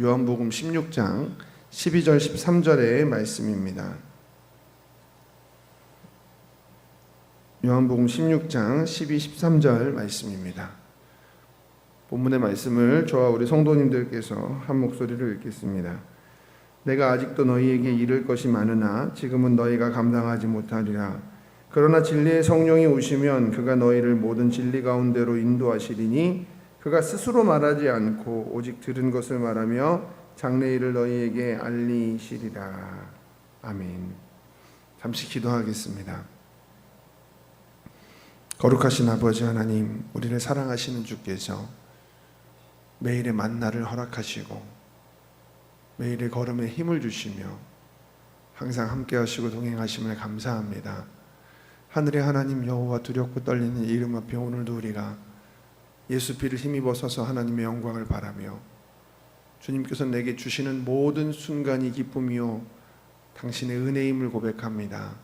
요한복음 16장 12절 13절의 말씀입니다. 요한복음 16장 12, 13절 말씀입니다. 본문의 말씀을 저와 우리 성도님들께서 한 목소리로 읽겠습니다. 내가 아직도 너희에게 이를 것이 많으나 지금은 너희가 감당하지 못하리라. 그러나 진리의 성령이 오시면 그가 너희를 모든 진리 가운데로 인도하시리니 그가 스스로 말하지 않고 오직 들은 것을 말하며 장래일을 너희에게 알리시리라. 아멘. 잠시 기도하겠습니다. 거룩하신 아버지 하나님, 우리를 사랑하시는 주께서 매일의 만나를 허락하시고 매일의 걸음에 힘을 주시며 항상 함께 하시고 동행하심을 감사합니다. 하늘의 하나님 여호와 두렵고 떨리는 이름 앞에 오늘도 우리가 예수 피를 힘입어 서서 하나님의 영광을 바라며 주님께서 내게 주시는 모든 순간이 기쁨이요 당신의 은혜임을 고백합니다.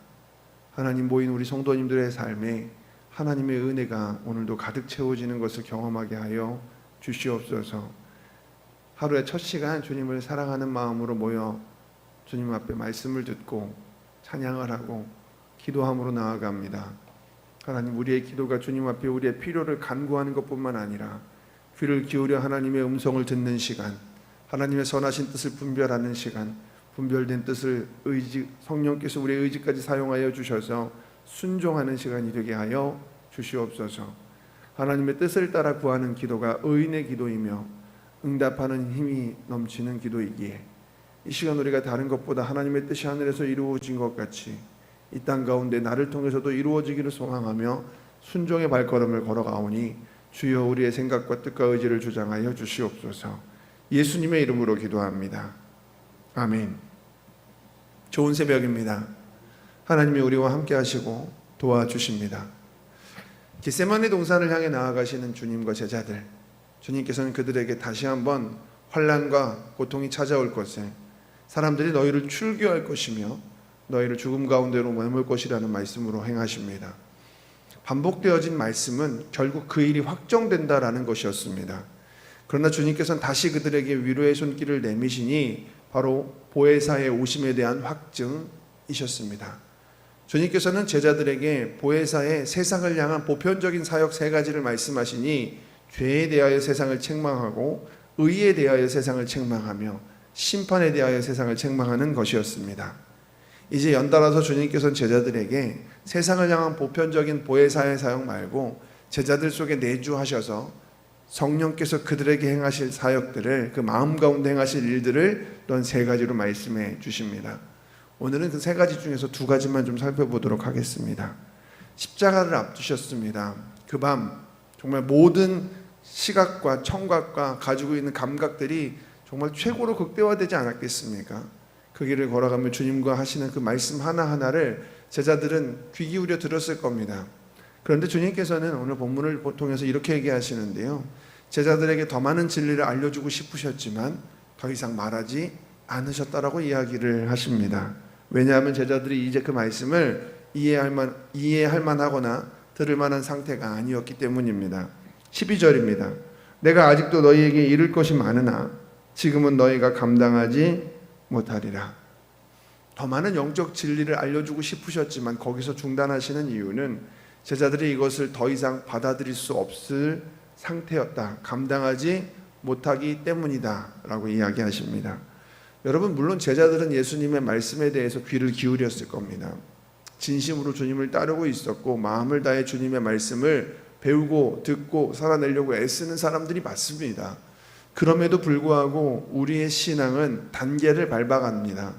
하나님 모인 우리 성도님들의 삶에 하나님의 은혜가 오늘도 가득 채워지는 것을 경험하게 하여 주시옵소서. 하루의 첫 시간 주님을 사랑하는 마음으로 모여 주님 앞에 말씀을 듣고 찬양을 하고 기도함으로 나아갑니다. 하나님 우리의 기도가 주님 앞에 우리의 필요를 간구하는 것뿐만 아니라 귀를 기울여 하나님의 음성을 듣는 시간, 하나님의 선하신 뜻을 분별하는 시간, 분별된 뜻을 의지 성령께서 우리의 의지까지 사용하여 주셔서 순종하는 시간이 되게 하여 주시옵소서. 하나님의 뜻을 따라 구하는 기도가 의인의 기도이며 응답하는 힘이 넘치는 기도이기에 이 시간 우리가 다른 것보다 하나님의 뜻이 하늘에서 이루어진 것 같이 이 땅 가운데 나를 통해서도 이루어지기를 소망하며 순종의 발걸음을 걸어가오니 주여 우리의 생각과 뜻과 의지를 주장하여 주시옵소서. 예수님의 이름으로 기도합니다. 아멘. 좋은 새벽입니다. 하나님이 우리와 함께 하시고 도와주십니다. 겟세마네 동산을 향해 나아가시는 주님과 제자들. 주님께서는 그들에게 다시 한번 환란과 고통이 찾아올 것에 사람들이 너희를 출교할 것이며 너희를 죽음 가운데로 머물 것이라는 말씀으로 행하십니다. 반복되어진 말씀은 결국 그 일이 확정된다라는 것이었습니다. 그러나 주님께서는 다시 그들에게 위로의 손길을 내미시니 바로 보혜사의 오심에 대한 확증이셨습니다. 주님께서는 제자들에게 보혜사의 세상을 향한 보편적인 사역 세 가지를 말씀하시니 죄에 대하여 세상을 책망하고 의에 대하여 세상을 책망하며 심판에 대하여 세상을 책망하는 것이었습니다. 이제 연달아서 주님께서는 제자들에게 세상을 향한 보편적인 보혜사의 사역 말고 제자들 속에 내주하셔서 성령께서 그들에게 행하실 사역들을 그 마음 가운데 행하실 일들을 또한 세 가지로 말씀해 주십니다. 오늘은 그 세 가지 중에서 두 가지만 좀 살펴보도록 하겠습니다. 십자가를 앞두셨습니다. 그 밤 정말 모든 시각과 청각과 가지고 있는 감각들이 정말 최고로 극대화되지 않았겠습니까? 그 길을 걸어가며 주님과 하시는 그 말씀 하나하나를 제자들은 귀 기울여 들었을 겁니다. 그런데 주님께서는 오늘 본문을 통해서 이렇게 얘기하시는데요. 제자들에게 더 많은 진리를 알려주고 싶으셨지만 더 이상 말하지 않으셨다라고 이야기를 하십니다. 왜냐하면 제자들이 이제 그 말씀을 이해할 만 이해할 만하거나 들을 만한 상태가 아니었기 때문입니다. 12절입니다. 내가 아직도 너희에게 이를 것이 많으나 지금은 너희가 감당하지 못하리라. 더 많은 영적 진리를 알려주고 싶으셨지만 거기서 중단하시는 이유는 제자들이 이것을 더 이상 받아들일 수 없을 상태였다. 감당하지 못하기 때문이다 라고 이야기하십니다. 여러분 물론 제자들은 예수님의 말씀에 대해서 귀를 기울였을 겁니다. 진심으로 주님을 따르고 있었고 마음을 다해 주님의 말씀을 배우고 듣고 살아내려고 애쓰는 사람들이 맞습니다. 그럼에도 불구하고 우리의 신앙은 단계를 밟아갑니다.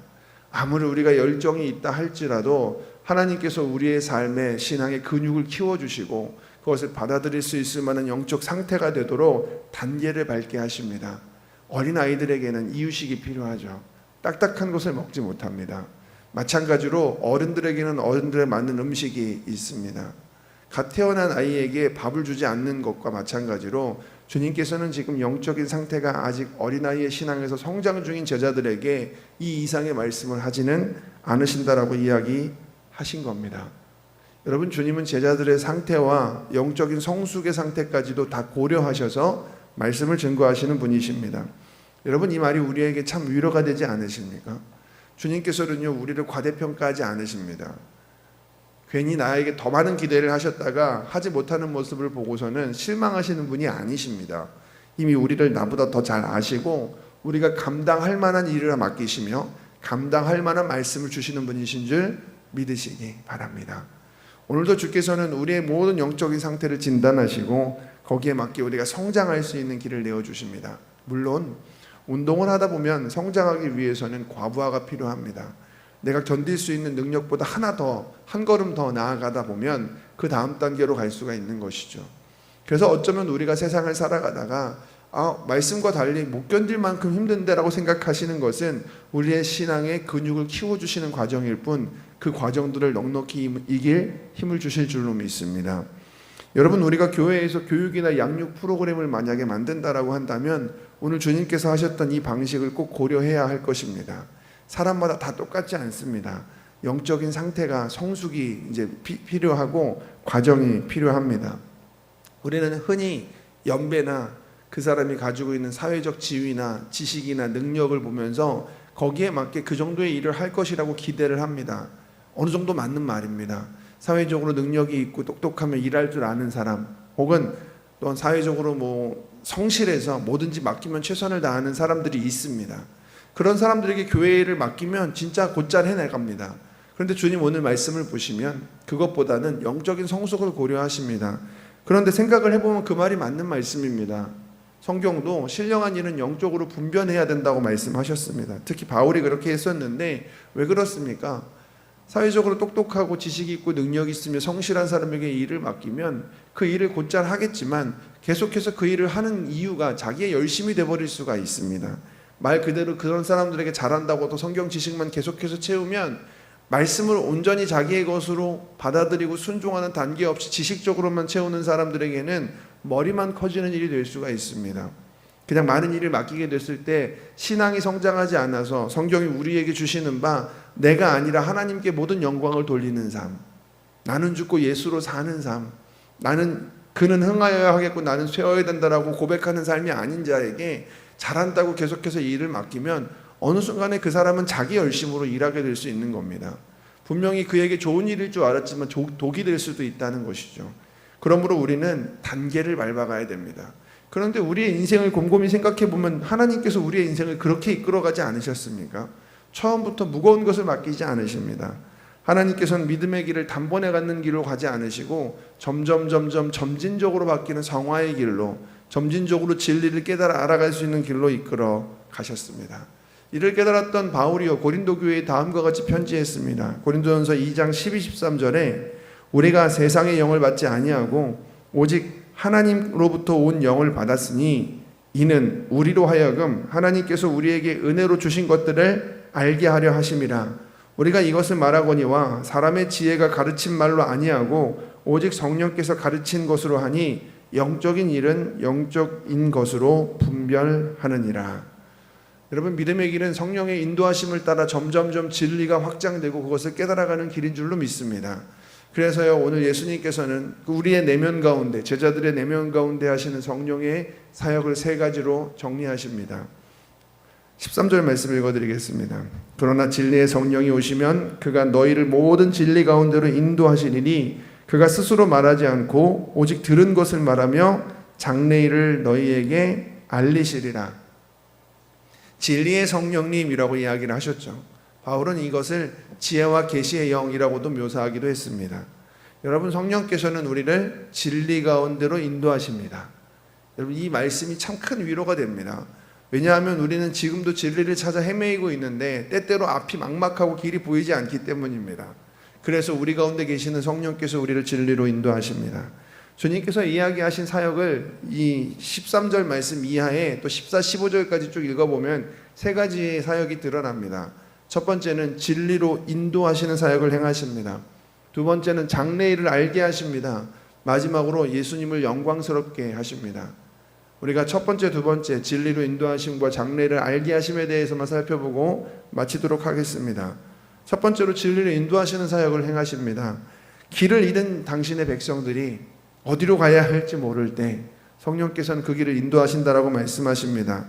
아무리 우리가 열정이 있다 할지라도 하나님께서 우리의 삶에 신앙의 근육을 키워주시고 그것을 받아들일 수 있을 만한 영적 상태가 되도록 단계를 밟게 하십니다. 어린 아이들에게는 이유식이 필요하죠. 딱딱한 것을 먹지 못합니다. 마찬가지로 어른들에게는 어른들에 맞는 음식이 있습니다. 갓 태어난 아이에게 밥을 주지 않는 것과 마찬가지로 주님께서는 지금 영적인 상태가 아직 어린아이의 신앙에서 성장 중인 제자들에게 이 이상의 말씀을 하지는 않으신다라고 이야기하신 겁니다. 여러분 주님은 제자들의 상태와 영적인 성숙의 상태까지도 다 고려하셔서 말씀을 증거하시는 분이십니다. 여러분 이 말이 우리에게 참 위로가 되지 않으십니까? 주님께서는요 우리를 과대평가하지 않으십니다. 괜히 나에게 더 많은 기대를 하셨다가 하지 못하는 모습을 보고서는 실망하시는 분이 아니십니다. 이미 우리를 나보다 더 잘 아시고 우리가 감당할 만한 일을 맡기시며 감당할 만한 말씀을 주시는 분이신 줄 믿으시기 바랍니다. 오늘도 주께서는 우리의 모든 영적인 상태를 진단하시고 거기에 맞게 우리가 성장할 수 있는 길을 내어 주십니다. 물론 운동을 하다 보면 성장하기 위해서는 과부하가 필요합니다. 내가 견딜 수 있는 능력보다 하나 더, 한 걸음 더 나아가다 보면 그 다음 단계로 갈 수가 있는 것이죠. 그래서 어쩌면 우리가 세상을 살아가다가 아, 말씀과 달리 못 견딜 만큼 힘든데라고 생각하시는 것은 우리의 신앙의 근육을 키워주시는 과정일 뿐 그 과정들을 넉넉히 이길 힘을 주실 줄로 믿습니다. 여러분 우리가 교회에서 교육이나 양육 프로그램을 만약에 만든다라고 한다면 오늘 주님께서 하셨던 이 방식을 꼭 고려해야 할 것입니다. 사람마다 다 똑같지 않습니다. 영적인 상태가 성숙이 이제 피, 필요하고 과정이 필요합니다. 우리는 흔히 연배나 그 사람이 가지고 있는 사회적 지위나 지식이나 능력을 보면서 거기에 맞게 그 정도의 일을 할 것이라고 기대를 합니다. 어느 정도 맞는 말입니다. 사회적으로 능력이 있고 똑똑하면 일할 줄 아는 사람, 혹은 또 사회적으로 뭐 성실해서 뭐든지 맡기면 최선을 다하는 사람들이 있습니다. 그런 사람들에게 교회를 맡기면 진짜 곧잘 해내갑니다. 그런데 주님 오늘 말씀을 보시면 그것보다는 영적인 성숙을 고려하십니다. 그런데 생각을 해보면 그 말이 맞는 말씀입니다. 성경도 신령한 일은 영적으로 분변해야 된다고 말씀하셨습니다. 특히 바울이 그렇게 했었는데 왜 그렇습니까? 사회적으로 똑똑하고 지식이 있고 능력이 있으며 성실한 사람에게 일을 맡기면 그 일을 곧잘 하겠지만 계속해서 그 일을 하는 이유가 자기의 열심이 돼버릴 수가 있습니다. 말 그대로 그런 사람들에게 잘한다고 또 성경 지식만 계속해서 채우면 말씀을 온전히 자기의 것으로 받아들이고 순종하는 단계 없이 지식적으로만 채우는 사람들에게는 머리만 커지는 일이 될 수가 있습니다. 그냥 많은 일을 맡기게 됐을 때 신앙이 성장하지 않아서 성경이 우리에게 주시는 바 내가 아니라 하나님께 모든 영광을 돌리는 삶. 나는 죽고 예수로 사는 삶. 나는 그는 흥하여야 하겠고 나는 쇠어야 된다라고 고백하는 삶이 아닌 자에게 잘한다고 계속해서 일을 맡기면 어느 순간에 그 사람은 자기 열심으로 일하게 될 수 있는 겁니다. 분명히 그에게 좋은 일일 줄 알았지만 독이 될 수도 있다는 것이죠. 그러므로 우리는 단계를 밟아가야 됩니다. 그런데 우리의 인생을 곰곰이 생각해 보면 하나님께서 우리의 인생을 그렇게 이끌어가지 않으셨습니까? 처음부터 무거운 것을 맡기지 않으십니다. 하나님께서는 믿음의 길을 단번에 갖는 길로 가지 않으시고 점점 점점 점진적으로 바뀌는 성화의 길로 점진적으로 진리를 깨달아 알아갈 수 있는 길로 이끌어 가셨습니다. 이를 깨달았던 바울이요 고린도 교회에 다음과 같이 편지했습니다. 고린도전서 2장 12, 13절에 우리가 세상의 영을 받지 아니하고 오직 하나님으로부터 온 영을 받았으니 이는 우리로 하여금 하나님께서 우리에게 은혜로 주신 것들을 알게 하려 하심이라. 우리가 이것을 말하거니와 사람의 지혜가 가르친 말로 아니하고 오직 성령께서 가르친 것으로 하니 영적인 일은 영적인 것으로 분별하느니라. 여러분 믿음의 길은 성령의 인도하심을 따라 점점점 진리가 확장되고 그것을 깨달아가는 길인 줄로 믿습니다. 그래서요 오늘 예수님께서는 그 우리의 내면 가운데 제자들의 내면 가운데 하시는 성령의 사역을 세 가지로 정리하십니다. 13절 말씀 읽어드리겠습니다. 그러나 진리의 성령이 오시면 그가 너희를 모든 진리 가운데로 인도하시리니 그가 스스로 말하지 않고 오직 들은 것을 말하며 장래일을 너희에게 알리시리라. 진리의 성령님이라고 이야기를 하셨죠. 바울은 이것을 지혜와 계시의 영이라고도 묘사하기도 했습니다. 여러분 성령께서는 우리를 진리 가운데로 인도하십니다. 여러분 이 말씀이 참 큰 위로가 됩니다. 왜냐하면 우리는 지금도 진리를 찾아 헤매이고 있는데 때때로 앞이 막막하고 길이 보이지 않기 때문입니다. 그래서 우리 가운데 계시는 성령께서 우리를 진리로 인도하십니다. 주님께서 이야기하신 사역을 이 13절 말씀 이하에 또 14, 15절까지 쭉 읽어보면 세 가지의 사역이 드러납니다. 첫 번째는 진리로 인도하시는 사역을 행하십니다. 두 번째는 장래일을 알게 하십니다. 마지막으로 예수님을 영광스럽게 하십니다. 우리가 첫 번째, 두 번째 진리로 인도하심과 장래를 알게 하심에 대해서만 살펴보고 마치도록 하겠습니다. 첫 번째로 진리를 인도하시는 사역을 행하십니다. 길을 잃은 당신의 백성들이 어디로 가야 할지 모를 때 성령께서는 그 길을 인도하신다라고 말씀하십니다.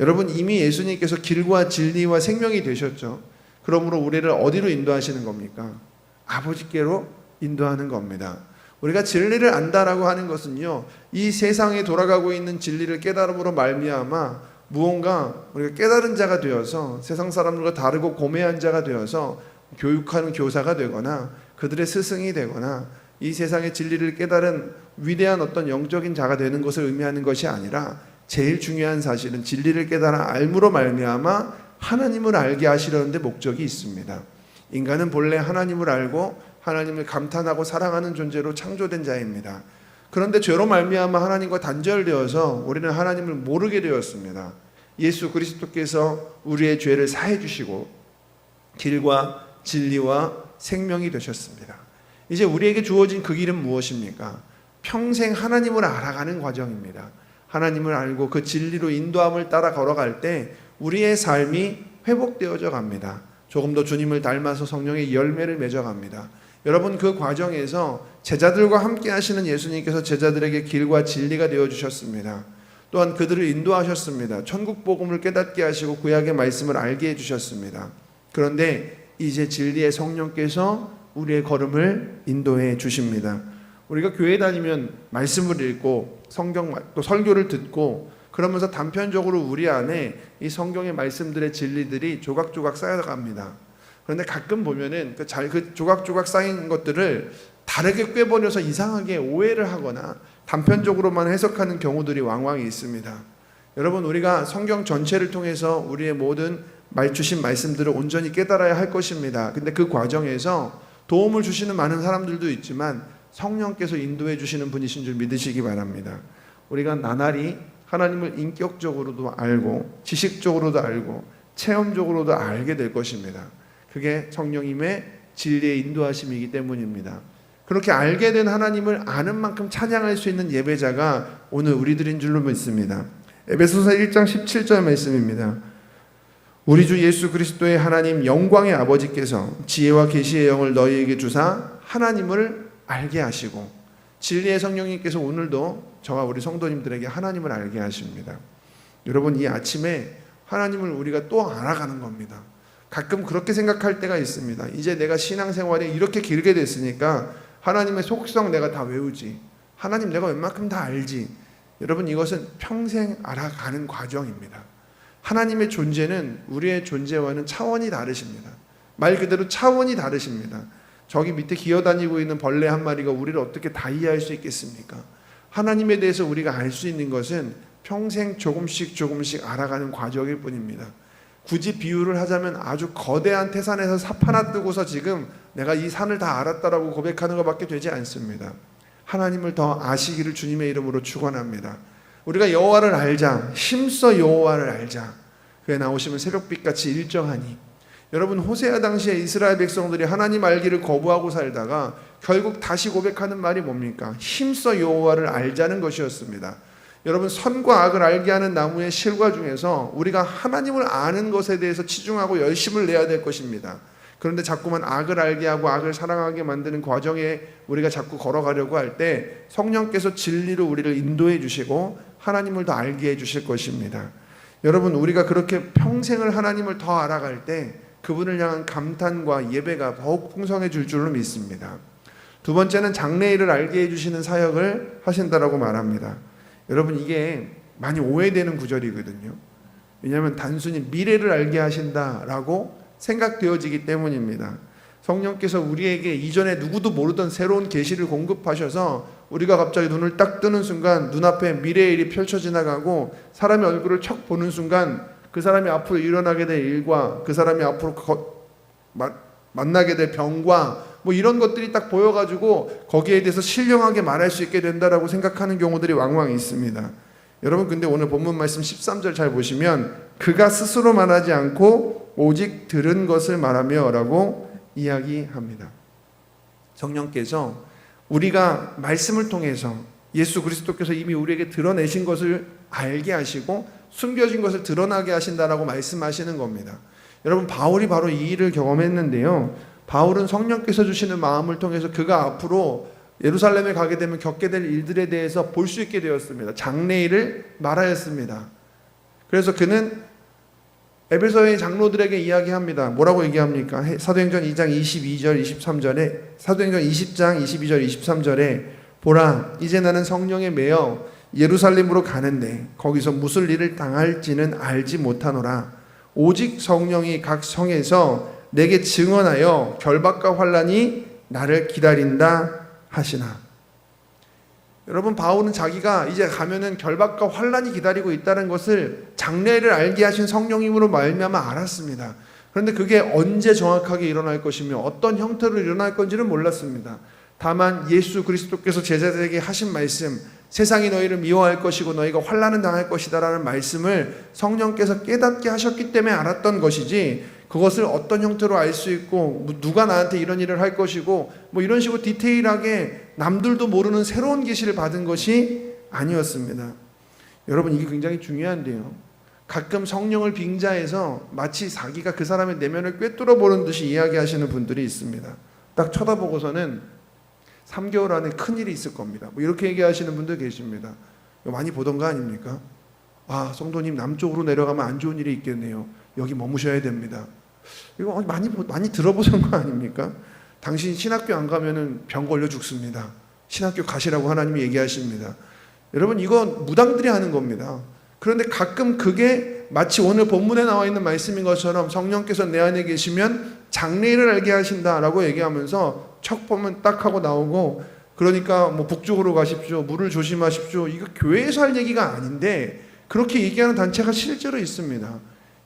여러분 이미 예수님께서 길과 진리와 생명이 되셨죠. 그러므로 우리를 어디로 인도하시는 겁니까? 아버지께로 인도하는 겁니다. 우리가 진리를 안다라고 하는 것은요. 이 세상에 돌아가고 있는 진리를 깨달음으로 말미암아 무언가 우리가 깨달은 자가 되어서 세상 사람들과 다르고 고매한 자가 되어서 교육하는 교사가 되거나 그들의 스승이 되거나 이 세상의 진리를 깨달은 위대한 어떤 영적인 자가 되는 것을 의미하는 것이 아니라 제일 중요한 사실은 진리를 깨달아 알므로 말미암아 하나님을 알게 하시려는데 목적이 있습니다. 인간은 본래 하나님을 알고 하나님을 감탄하고 사랑하는 존재로 창조된 자입니다. 그런데 죄로 말미암아 하나님과 단절되어서 우리는 하나님을 모르게 되었습니다. 예수 그리스도께서 우리의 죄를 사해 주시고 길과 진리와 생명이 되셨습니다. 이제 우리에게 주어진 그 길은 무엇입니까? 평생 하나님을 알아가는 과정입니다. 하나님을 알고 그 진리로 인도함을 따라 걸어갈 때 우리의 삶이 회복되어져 갑니다. 조금 더 주님을 닮아서 성령의 열매를 맺어 갑니다. 여러분 그 과정에서 제자들과 함께 하시는 예수님께서 제자들에게 길과 진리가 되어 주셨습니다. 또한 그들을 인도하셨습니다. 천국 복음을 깨닫게 하시고 구약의 말씀을 알게 해 주셨습니다. 그런데 이제 진리의 성령께서 우리의 걸음을 인도해 주십니다. 우리가 교회 다니면 말씀을 읽고 성경 또 설교를 듣고 그러면서 단편적으로 우리 안에 이 성경의 말씀들의 진리들이 조각조각 쌓여갑니다. 그런데 가끔 보면은 그, 잘, 그 조각조각 쌓인 것들을 다르게 꿰버려서 이상하게 오해를 하거나 단편적으로만 해석하는 경우들이 왕왕 있습니다. 여러분 우리가 성경 전체를 통해서 우리의 모든 말 주신 말씀들을 온전히 깨달아야 할 것입니다. 근데 그 과정에서 도움을 주시는 많은 사람들도 있지만 성령께서 인도해 주시는 분이신 줄 믿으시기 바랍니다. 우리가 나날이 하나님을 인격적으로도 알고 지식적으로도 알고 체험적으로도 알게 될 것입니다. 그게 성령님의 진리의 인도하심이기 때문입니다. 그렇게 알게 된 하나님을 아는 만큼 찬양할 수 있는 예배자가 오늘 우리들인 줄로 믿습니다. 에베소서 1장 17절 말씀입니다. 우리 주 예수 그리스도의 하나님 영광의 아버지께서 지혜와 계시의 영을 너희에게 주사 하나님을 알게 하시고 진리의 성령님께서 오늘도 저와 우리 성도님들에게 하나님을 알게 하십니다. 여러분 이 아침에 하나님을 우리가 또 알아가는 겁니다. 가끔 그렇게 생각할 때가 있습니다. 이제 내가 신앙생활이 이렇게 길게 됐으니까 하나님의 속성 내가 다 외우지. 하나님 내가 웬만큼 다 알지. 여러분 이것은 평생 알아가는 과정입니다. 하나님의 존재는 우리의 존재와는 차원이 다르십니다. 말 그대로 차원이 다르십니다. 저기 밑에 기어다니고 있는 벌레 한 마리가 우리를 어떻게 다 이해할 수 있겠습니까? 하나님에 대해서 우리가 알 수 있는 것은 평생 조금씩 조금씩 알아가는 과정일 뿐입니다. 굳이 비유를 하자면 아주 거대한 태산에서 삽 하나 뜨고서 지금 내가 이 산을 다 알았다라고 고백하는 것밖에 되지 않습니다. 하나님을 더 아시기를 주님의 이름으로 축원합니다. 우리가 여호와를 알자, 힘써 여호와를 알자. 그에 나오시면 새벽빛 같이 일정하니. 여러분 호세아 당시에 이스라엘 백성들이 하나님 알기를 거부하고 살다가 결국 다시 고백하는 말이 뭡니까? 힘써 여호와를 알자는 것이었습니다. 여러분 선과 악을 알게 하는 나무의 실과 중에서 우리가 하나님을 아는 것에 대해서 치중하고 열심을 내야 될 것입니다. 그런데 자꾸만 악을 알게 하고 악을 사랑하게 만드는 과정에 우리가 자꾸 걸어가려고 할 때 성령께서 진리로 우리를 인도해 주시고 하나님을 더 알게 해 주실 것입니다. 여러분 우리가 그렇게 평생을 하나님을 더 알아갈 때 그분을 향한 감탄과 예배가 더욱 풍성해질 줄로 믿습니다. 두 번째는 장래일을 알게 해주시는 사역을 하신다라고 말합니다. 여러분 이게 많이 오해되는 구절이거든요. 왜냐하면 단순히 미래를 알게 하신다라고 생각되어지기 때문입니다. 성령께서 우리에게 이전에 누구도 모르던 새로운 계시를 공급하셔서 우리가 갑자기 눈을 딱 뜨는 순간 눈앞에 미래의 일이 펼쳐 지나가고 사람의 얼굴을 척 보는 순간 그 사람이 앞으로 일어나게 될 일과 그 사람이 앞으로 거, 마, 만나게 될 병과 뭐 이런 것들이 딱 보여가지고 거기에 대해서 신령하게 말할 수 있게 된다라고 생각하는 경우들이 왕왕 있습니다. 여러분 근데 오늘 본문 말씀 13절 잘 보시면 그가 스스로 말하지 않고 오직 들은 것을 말하며라고 이야기합니다. 성령께서 우리가 말씀을 통해서 예수 그리스도께서 이미 우리에게 드러내신 것을 알게 하시고 숨겨진 것을 드러나게 하신다라고 말씀하시는 겁니다. 여러분 바울이 바로 이 일을 경험했는데요. 바울은 성령께서 주시는 마음을 통해서 그가 앞으로 예루살렘에 가게 되면 겪게 될 일들에 대해서 볼 수 있게 되었습니다. 장래일을 말하였습니다. 그래서 그는 에베소의 장로들에게 이야기합니다. 뭐라고 얘기합니까? 해- 사도행전 2장 22절 23절에 사도행전 20장 22절 23절에 보라 이제 나는 성령에 매여 예루살렘으로 가는데 거기서 무슨 일을 당할지는 알지 못하노라 오직 성령이 각 성에서 내게 증언하여 결박과 환란이 나를 기다린다 하시나 여러분 바울은 자기가 이제 가면은 결박과 환란이 기다리고 있다는 것을 장래를 알게 하신 성령님으로 말미암아 알았습니다. 그런데 그게 언제 정확하게 일어날 것이며 어떤 형태로 일어날 건지는 몰랐습니다. 다만 예수 그리스도께서 제자들에게 하신 말씀 세상이 너희를 미워할 것이고 너희가 환란을 당할 것이다라는 말씀을 성령께서 깨닫게 하셨기 때문에 알았던 것이지 그것을 어떤 형태로 알 수 있고 뭐 누가 나한테 이런 일을 할 것이고 뭐 이런 식으로 디테일하게 남들도 모르는 새로운 계시를 받은 것이 아니었습니다. 여러분 이게 굉장히 중요한데요. 가끔 성령을 빙자해서 마치 자기가 그 사람의 내면을 꿰뚫어 보는 듯이 이야기하시는 분들이 있습니다. 딱 쳐다보고서는 3개월 안에 큰 일이 있을 겁니다. 뭐 이렇게 얘기하시는 분들 계십니다. 많이 보던 거 아닙니까? 아, 성도님 남쪽으로 내려가면 안 좋은 일이 있겠네요. 여기 머무셔야 됩니다. 이거 많이 보- 많이 들어보신 거 아닙니까? 당신 신학교 안 가면은 병 걸려 죽습니다. 신학교 가시라고 하나님이 얘기하십니다. 여러분 이건 무당들이 하는 겁니다. 그런데 가끔 그게 마치 오늘 본문에 나와 있는 말씀인 것처럼 성령께서 내 안에 계시면 장래일을 알게 하신다라고 얘기하면서 척 보면 딱 하고 나오고 그러니까 뭐 북쪽으로 가십시오. 물을 조심하십시오. 이거 교회에서 할 얘기가 아닌데 그렇게 얘기하는 단체가 실제로 있습니다.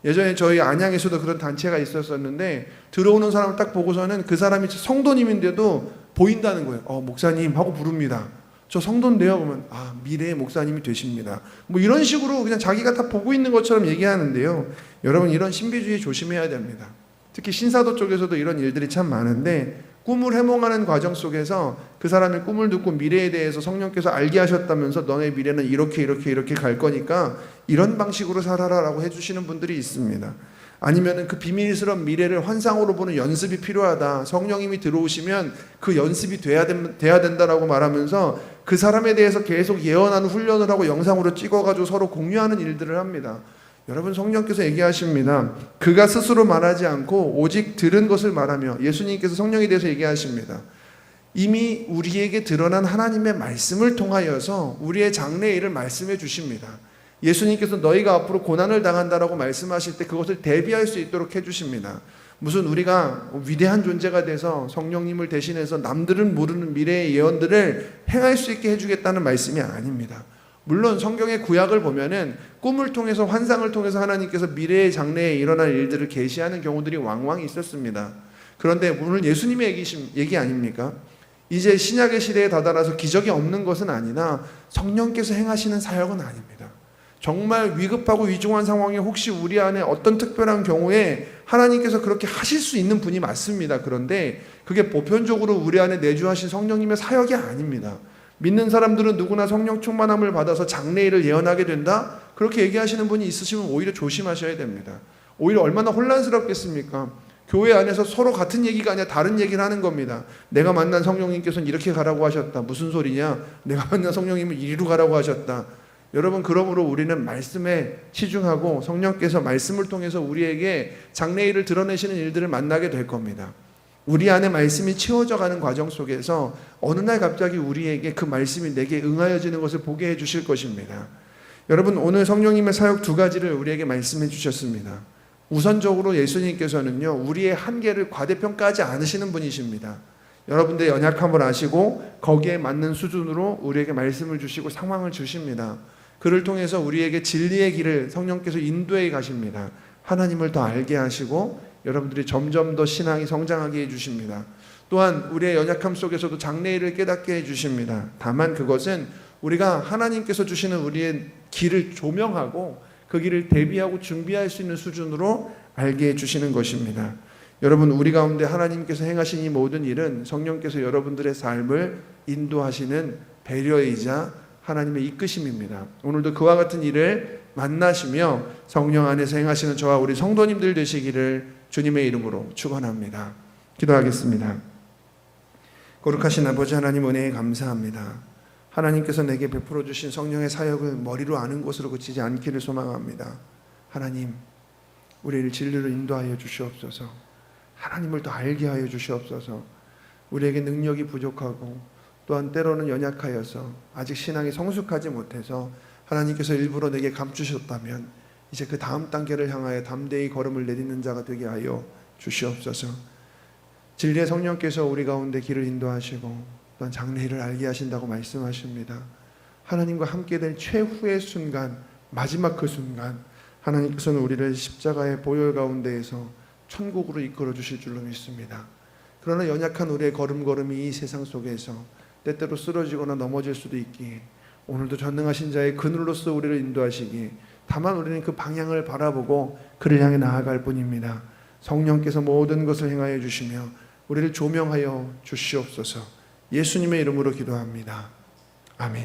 예전에 저희 안양에서도 그런 단체가 있었었는데 들어오는 사람을 딱 보고서는 그 사람이 성도님인데도 보인다는 거예요. 어, 목사님 하고 부릅니다. 저 성도인데요. 그러면 아, 미래의 목사님이 되십니다. 뭐 이런 식으로 그냥 자기가 다 보고 있는 것처럼 얘기하는데요. 여러분 이런 신비주의 조심해야 됩니다. 특히 신사도 쪽에서도 이런 일들이 참 많은데 꿈을 해몽하는 과정 속에서 그 사람의 꿈을 듣고 미래에 대해서 성령께서 알게 하셨다면서 너의 미래는 이렇게 이렇게 이렇게 갈 거니까 이런 방식으로 살아라라고 해주시는 분들이 있습니다. 아니면은 그 비밀스러운 미래를 환상으로 보는 연습이 필요하다. 성령님이 들어오시면 그 연습이 돼야, 된, 돼야 된다라고 말하면서 그 사람에 대해서 계속 예언하는 훈련을 하고 영상으로 찍어가지고 서로 공유하는 일들을 합니다. 여러분 성령께서 얘기하십니다. 그가 스스로 말하지 않고 오직 들은 것을 말하며 예수님께서 성령에 대해서 얘기하십니다. 이미 우리에게 드러난 하나님의 말씀을 통하여서 우리의 장래 일을 말씀해 주십니다. 예수님께서 너희가 앞으로 고난을 당한다라고 말씀하실 때 그것을 대비할 수 있도록 해 주십니다. 무슨 우리가 위대한 존재가 돼서 성령님을 대신해서 남들은 모르는 미래의 예언들을 행할 수 있게 해 주겠다는 말씀이 아닙니다. 물론 성경의 구약을 보면은 꿈을 통해서 환상을 통해서 하나님께서 미래의 장래에 일어날 일들을 계시하는 경우들이 왕왕 있었습니다. 그런데 오늘 예수님의 얘기, 얘기 아닙니까? 이제 신약의 시대에 다다라서 기적이 없는 것은 아니나 성령께서 행하시는 사역은 아닙니다. 정말 위급하고 위중한 상황에 혹시 우리 안에 어떤 특별한 경우에 하나님께서 그렇게 하실 수 있는 분이 맞습니다. 그런데 그게 보편적으로 우리 안에 내주하신 성령님의 사역이 아닙니다. 믿는 사람들은 누구나 성령 충만함을 받아서 장래일을 예언하게 된다? 그렇게 얘기하시는 분이 있으시면 오히려 조심하셔야 됩니다. 오히려 얼마나 혼란스럽겠습니까? 교회 안에서 서로 같은 얘기가 아니라 다른 얘기를 하는 겁니다. 내가 만난 성령님께서는 이렇게 가라고 하셨다. 무슨 소리냐? 내가 만난 성령님은 이리로 가라고 하셨다. 여러분 그러므로 우리는 말씀에 치중하고 성령께서 말씀을 통해서 우리에게 장래일을 드러내시는 일들을 만나게 될 겁니다. 우리 안에 말씀이 채워져 가는 과정 속에서 어느 날 갑자기 우리에게 그 말씀이 내게 응하여지는 것을 보게 해 주실 것입니다. 여러분 오늘 성령님의 사역 두 가지를 우리에게 말씀해 주셨습니다. 우선적으로 예수님께서는요 우리의 한계를 과대평가하지 않으시는 분이십니다. 여러분들의 연약함을 아시고 거기에 맞는 수준으로 우리에게 말씀을 주시고 상황을 주십니다. 그를 통해서 우리에게 진리의 길을 성령께서 인도해 가십니다. 하나님을 더 알게 하시고 여러분들이 점점 더 신앙이 성장하게 해 주십니다. 또한 우리의 연약함 속에서도 장래일을 깨닫게 해 주십니다. 다만 그것은 우리가 하나님께서 주시는 우리의 길을 조명하고 그 길을 대비하고 준비할 수 있는 수준으로 알게 해 주시는 것입니다. 여러분 우리 가운데 하나님께서 행하신 이 모든 일은 성령께서 여러분들의 삶을 인도하시는 배려이자 하나님의 이끄심입니다. 오늘도 그와 같은 일을 만나시며 성령 안에서 행하시는 저와 우리 성도님들 되시기를 주님의 이름으로 축원합니다. 기도하겠습니다. 거룩하신 아버지 하나님 은혜에 감사합니다. 하나님께서 내게 베풀어 주신 성령의 사역을 머리로 아는 것으로 그치지 않기를 소망합니다. 하나님, 우리를 진리로 인도하여 주시옵소서. 하나님을 더 알게 하여 주시옵소서. 우리에게 능력이 부족하고 또한 때로는 연약하여서 아직 신앙이 성숙하지 못해서 하나님께서 일부러 내게 감추셨다면 이제 그 다음 단계를 향하여 담대히 걸음을 내딛는 자가 되게 하여 주시옵소서. 진리의 성령께서 우리 가운데 길을 인도하시고 또한 장래일을 알게 하신다고 말씀하십니다. 하나님과 함께 될 최후의 순간, 마지막 그 순간 하나님께서는 우리를 십자가의 보혈 가운데에서 천국으로 이끌어 주실 줄로 믿습니다. 그러나 연약한 우리의 걸음걸음이 이 세상 속에서 때때로 쓰러지거나 넘어질 수도 있기에 오늘도 전능하신 자의 그늘로서 우리를 인도하시기 다만 우리는 그 방향을 바라보고 그를 향해 나아갈 뿐입니다. 성령께서 모든 것을 행하여 주시며 우리를 조명하여 주시옵소서. 예수님의 이름으로 기도합니다. 아멘.